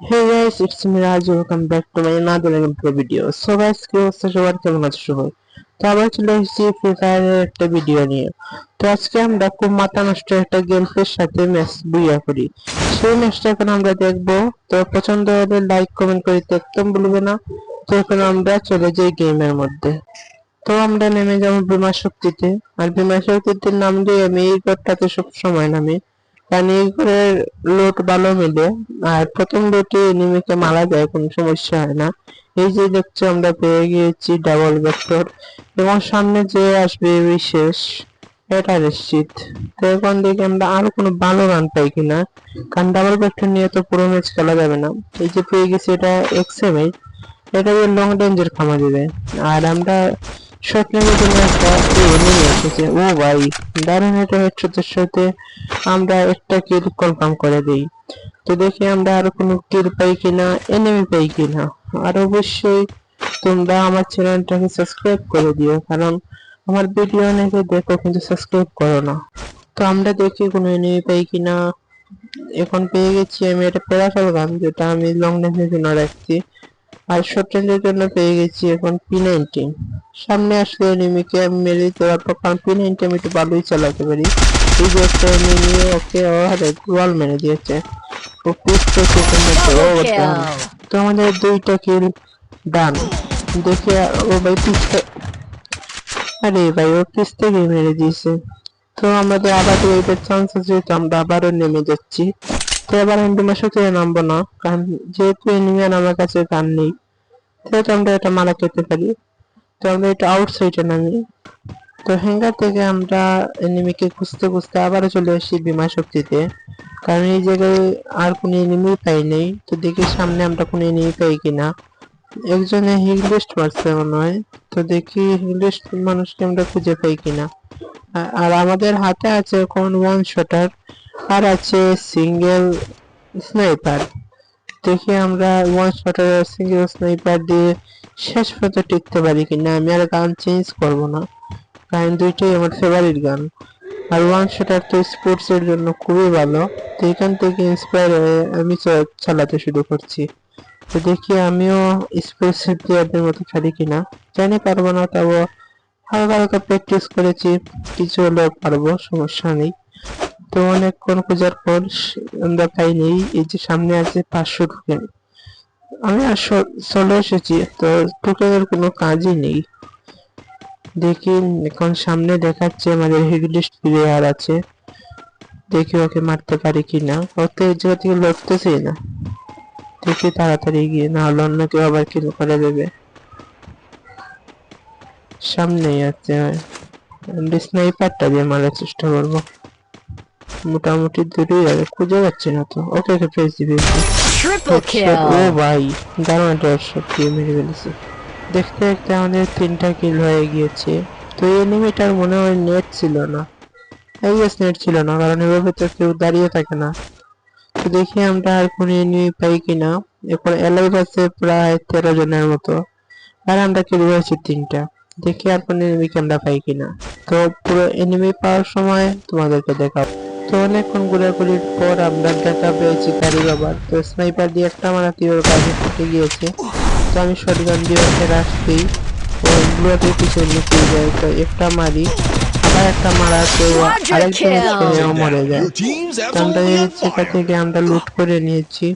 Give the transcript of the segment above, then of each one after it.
Hey guys, it's me Raj. Welcome back to my another gameplay video. So guys, কি অবস্থা? সবার কেমন আছো সবাই? তো আবার চলে এসেছি ফ্রি ফায়ারের একটা ভিডিও নিয়ে। তো আজকে আমরা খুব মাথা নষ্ট একটা গেম প্লের সাথে ম্যাচ বুইয়া করি। সেই ম্যাচটা এখন আমরা দেখব। তো পছন্দ হলে লাইক কমেন্ট করতে একদম ভুলবে না। তো এখন আমরা চলে যাই গেমের মধ্যে। তো আমরা নেমে যাব বিমা শক্তিতে। আর বিমা শক্তিতে নামলে আমি এই ঘরটাতে সব সময় নামি। কারণ এই ঘরের লোট ভালো মিলে আর প্রথম লোটে এনিমিকে মারা যায়, কোনো সমস্যা হয় না। এই যে দেখছ, আমরা পেয়ে গিয়েছি ডাবল ভেক্টর এবং সামনে যে আসবে বিশেষ এটা নিশ্চিত। তো এখন দেখি আমরা আরও কোনো ভালো রান পাই কিনা। কারণ ডাবল ভেক্টর নিয়ে তো পুরো ম্যাচ খেলা যাবে না। এই যে পেয়ে গেছি এটা এক্সএমএই এটা দিয়ে লং রেঞ্জের খামা দিবে। আর আমরা শর্ট জন্য একটা এনিমি এসেছে। ও ভাই, দারুণ এটা হেডশটের সাথে আমরা একটা কিল কনফার্ম করে দেই। তো দেখি আমরা আর কোনো কিল পাই কিনা এনিমি পাই কিনা। আর অবশ্যই তোমরা আমার চ্যানেলটাকে সাবস্ক্রাইব করে দিও, কারণ আমার ভিডিও অনেকে দেখো কিন্তু সাবস্ক্রাইব করো না। তো আমরা দেখি কোনো এনিমি পাই কিনা। এখন পেয়ে গেছি আমি একটা প্যারাফল গান যেটা আমি লং রেঞ্জের জন্য রাখছি। আর শর্ট জন্য পেয়ে গেছি এখন পি নাইনটিন সামনে আসলে এনিমিকে আমি মেরে দিতে পারব কারণ পি নাইনটি আমি একটু ভালোই চালাতে পারি। এই যে একটা এনিমি ওকে ওরে ওয়াল মেরে দিয়েছে। ও পিস্তল সেকেন্ড তো আমাদের দুইটা কিল ডান দেখে ও ভাই পিস্তল আরে ভাই ও পিস্তলই মেরে দিয়েছে। তো আমাদের আবার এবার চান্স আছে তো আমরা আবারও নেমে যাচ্ছি। তো এবার আমি তোমার সাথে নামবো না, কারণ যেহেতু এনিমিয়ান আমার কাছে গান নেই, সেহেতু আমরা এটা মারা খেতে পারি। তো আমরা এটা আউটসাইডে নামি। তো হ্যাঙ্গার থেকে আমরা এনিমিকে খুঁজতে খুঁজতে আবারও চলে আসি বিমা শক্তিতে। কারণ এই জায়গায় আর কোনো এনিমি পাই নেই। তো দেখি সামনে আমরা কোনো এনিমি পাই কিনা। একজনে হিগলিস্ট মারছে মনে হয়। তো দেখি হিগলিস্ট মানুষকে আমরা খুঁজে পাই কিনা। আর আমাদের হাতে আছে এখন ওয়ান শটার আর আছে সিঙ্গেল স্নাইপার দেখি আমরা ওয়ান শটার সিঙ্গেল স্নাইপার দিয়ে শেষ পর্যন্ত টিকতে পারি কিনা। আমি আর গান চেঞ্জ করব না। কারণ দুইটাই আমার ফেভারিট গান। আর ওয়ান শটার তো স্পোর্টস এর জন্য খুবই ভালো। তো এখান থেকে ইন্সপায়ার হয়ে আমি চালাতে শুরু করছি। তো দেখি আমিও স্পোর্টস প্লেয়ারদের মতো খেলি কিনা। জানি পারব না তাও হালকা হালকা প্র্যাকটিস করেছি। কিছু হলেও পারব, সমস্যা নেই। তো অনেকক্ষণ খোঁজার পর আমরা পাইনি। এই যে সামনে আছে পাঁচশো টোকেন আমি আর চলে এসেছি। তো টোকেনের কোনো কাজই নেই। দেখি এখন সামনে দেখাচ্ছে আমাদের হিগলিস্ট প্লেয়ার আছে। দেখি ওকে মারতে পারি কিনা। ও তো এই জায়গা থেকে লড়তেছেই না। দেখি তাড়াতাড়ি গিয়ে না হলে অন্য কেউ আবার কিল করে দেবে। সামনেই আছে। স্নাইপারটা দিয়ে মারার চেষ্টা করব। মোটামুটি দূরেই আছে খুঁজে পাচ্ছি না তো। ওকে ওকে। Triple Headshot, ও ভাই দারুণ একটা হেডশট দিয়ে মেরে ফেলেছে। দেখতে দেখতে আমাদের তিনটা কিল হয়ে গিয়েছে। তো এই এনিমিটার মনে হয় নেট ছিল না। এই নেট ছিল না কারণ এভাবে তো কেউ দাঁড়িয়ে থাকে না। তো দেখি আমরা আর কোনো এনিমি পাই কিনা। এরপর এলাইভ আছে প্রায় তেরো জনের মতো। আর আমরা কিল হয়েছি তিনটা। দেখি আর কোনো এনিমিকে আমরা পাই কিনা। তো পুরো এনিমি পাওয়ার সময় তোমাদেরকে দেখাবো। তো অনেকক্ষণ ঘোরাঘুরির পর আমরা দেখা পেয়েছি গাড়ি বাবার তো স্নাইপার দিয়ে একটা মারাতে ওর কাছে থেকে গিয়েছে। তো আমি শটগান দিয়ে ওকে রাখতেই ও গ্লোয়াটের পিছনে লুকিয়ে যায়। তো একটা মারি আবার একটা ও Quadra আরেকজন মরে যায়। তো আমরা এই জায়গা থেকে আমরা লুট করে নিয়েছি।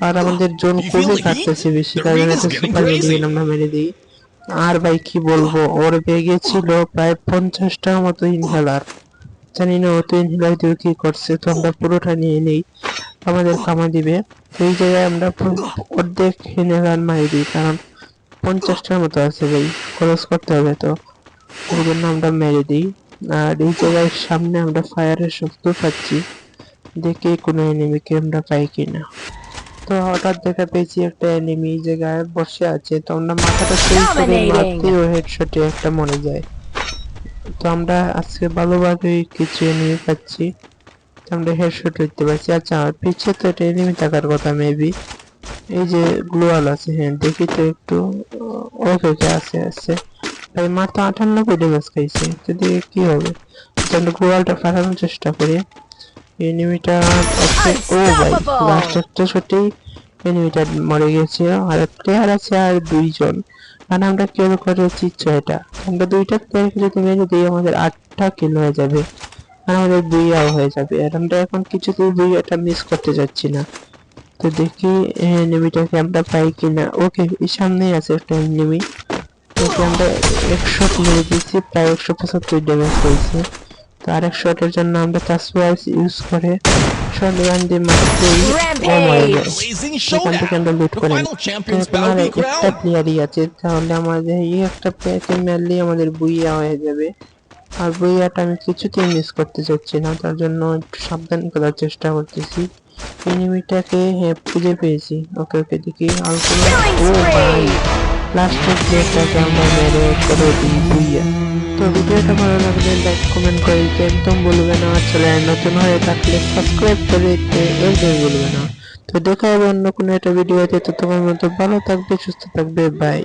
আর আমাদের জোন খুবই কাটতেছে বেশি The তাই জন্য ring একটা সুপার. মেডিকেল আমরা মেরে দিই। আর ভাই কি বলব? ওর বেগে ছিল প্রায় পঞ্চাশটার মতো ইনহেলার জানি না ও তো দিয়ে কি করছে তো আমরা পুরোটা নিয়ে নেই। আমাদের কামা দিবে। এই জায়গায় আমরা অর্ধেক ইনহেলার মারি দিই কারণ পঞ্চাশটার মতো আছে ভাই খরচ করতে হবে তো। ওই জন্য আমরা মেরে দিই। আর এই জায়গায় সামনে আমরা ফায়ারের শব্দ পাচ্ছি। দেখে কোনো এনিমিকে আমরা পাই কিনা। তো হঠাৎ দেখা পেয়েছি একটা এনিমি এই জায়গায় বসে আছে তো আমরা মাথাটা সেই করে মারতেই ও হেডশটে একটা মরে যায়। তো আমরা আজকে ভালোভাবে কিছু নিয়ে পাচ্ছি তো আমরা হেডশট হইতে পারছি আচ্ছা আমার পিছে তো একটা এনিমি থাকার কথা মেবি এই যে গ্লোয়াল আছে হ্যাঁ দেখি তো একটু ওকে ওকে আছে আছে। ভাই মার তো আটান্নব্বই ড্যামেজ খাইছে। যদি কি হবে? আচ্ছা, আমরা গ্লোয়ালটা ফাটানোর চেষ্টা করি। এনিমিটা ও ভাই লাস্ট একটা শটেই এনিমিটা মরে গেছে? আর প্লেয়ার আছে আর দুইজন। মানে আমরা কেউ করেছি ছয়টা আমরা দুইটা প্লেয়ারকে যদি মেরে দিই আমাদের আটটা কিল হয়ে যাবে। আর আমাদের বুইয়াও হয়ে যাবে। আর আমরা এখন কিছুতেই বুইয়াটা মিস করতে যাচ্ছি না। তো দেখি এনিমিটাকে আমরা পাই কিনা। ওকে সামনেই আছে একটা এনিমি ওকে আমরা একশো মেরে দিয়েছি, প্রায় একশো পঁচাত্তর ড্যামেজ হয়েছে। তো আরেক শটের জন্য আমরা তাসওয়াইস ইউজ করে শট গান দিয়ে মারতেই ও মারা যায় এখান থেকে আমরা লুট করে আর be একটা. প্লেয়ারই আছে তাহলে আমাদের এই একটা প্লেয়ারকে মারলেই আমাদের বুইয়া হয়ে যাবে। আর বুইয়াটা আমি কিছুতেই মিস করতে চাচ্ছি না তার জন্য একটু সাবধান করার চেষ্টা করতেছি। এনিমিটাকে হ্যাঁ খুঁজে পেয়েছি। ওকে ওকে দেখি। আর কোনো ও ভাই লাস্টের প্লেয়ারটাকে আমরা মেরে করে দিই বুইয়া তো ভিডিওটা ভালো লাগলে লাইক কমেন্ট করে দিতে একদম বলবে না চ্যানেল নতুন হয়ে থাকলে সাবস্ক্রাইব করে দিতে একদম বলবে না। তো দেখা হবে অন্য কোনো একটা ভিডিওতে তো তোমার মতো ভালো থাকবে, সুস্থ থাকবে বাই